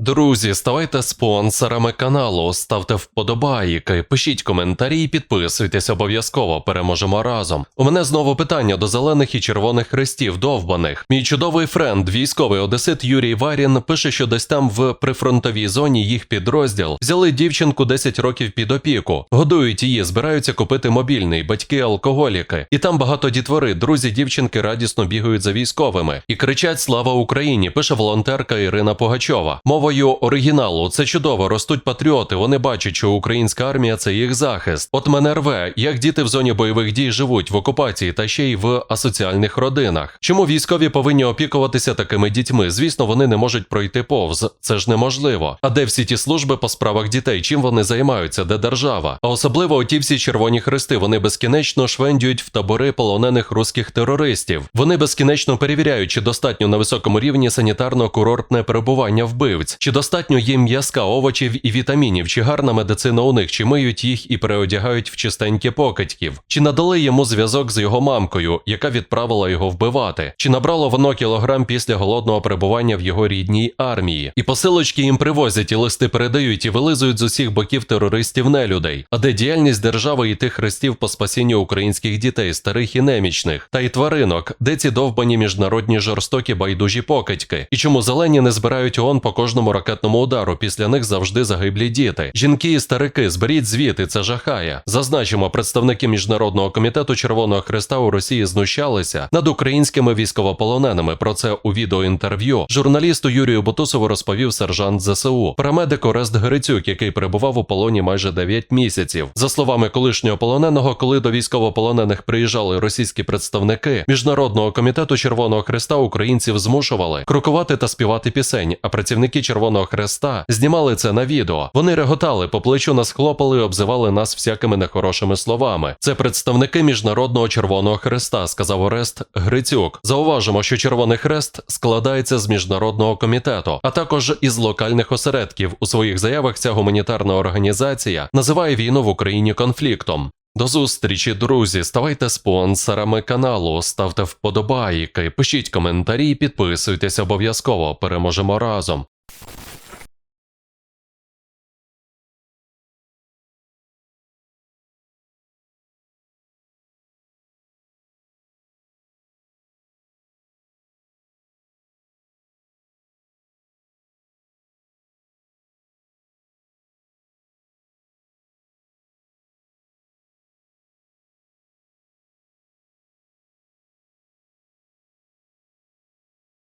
Друзі, ставайте спонсорами каналу, ставте вподобайки, пишіть коментарі і підписуйтесь обов'язково. Переможемо разом. У мене знову питання до зелених і червоних хрестів довбаних. Мій чудовий френд, військовий одесит Юрій Варін, пише, що десь там в прифронтовій зоні їх підрозділ взяли дівчинку 10 років під опіку, годують її, збираються купити мобільний, батьки алкоголіки. І там багато дітвори. Друзі дівчинки радісно бігають за військовими і кричать Слава Україні! Пише волонтерка Ірина Пугачова. Мовою оригіналу це чудово. Ростуть патріоти. Вони бачать, що українська армія це їх захист. От мене рве, як діти в зоні бойових дій живуть в окупації та ще й в асоціальних родинах. Чому військові повинні опікуватися такими дітьми? Звісно, вони не можуть пройти повз. Це ж неможливо. А де всі ті служби по справах дітей? Чим вони займаються? Де держава? А особливо оті всі червоні хрести. Вони безкінечно швендюють в табори полонених руських терористів. Вони безкінечно перевіряють, чи достатньо на високому рівні санітарно-курортне перебування вбивць, чи достатньо їм м'язка, овочів і вітамінів, чи гарна медицина у них, чи миють їх і переодягають в чистенькі покидьків, чи надали йому зв'язок з його мамкою, яка відправила його вбивати, чи набрало воно кілограм після голодного перебування в його рідній армії, і посилочки їм привозять, і листи передають і вилизують з усіх боків терористів нелюдей. А де діяльність держави і тих хрестів по спасінню українських дітей, старих і немічних, та й тваринок, де ці довбані міжнародні жорстокі байдужі покидьки, і чому зелені не збирають ООН по кожному ракетному удару, після них завжди загиблі діти. Жінки і старики, зберіть звіти, це жахає. Зазначимо, представники міжнародного комітету Червоного Хреста у Росії знущалися над українськими військовополоненими. Про це у відеоінтерв'ю журналісту Юрію Бутусову розповів сержант ЗСУ, парамедик Орест Грицюк, який перебував у полоні майже 9 місяців. За словами колишнього полоненого, коли до військовополонених приїжджали російські представники міжнародного комітету Червоного Хреста, українців змушували крокувати та співати пісень. А працівники Червоного Хреста знімали це на відео. Вони реготали, по плечу нас хлопали і обзивали нас всякими нехорошими словами. Це представники міжнародного Червоного Хреста, сказав Орест Грицюк. Зауважимо, що Червоний Хрест складається з міжнародного комітету, а також із локальних осередків. У своїх заявах ця гуманітарна організація називає війну в Україні конфліктом. До зустрічі, друзі. Ставайте спонсорами каналу, ставте вподобайки, пишіть коментарі, підписуйтесь обов'язково. Переможемо разом.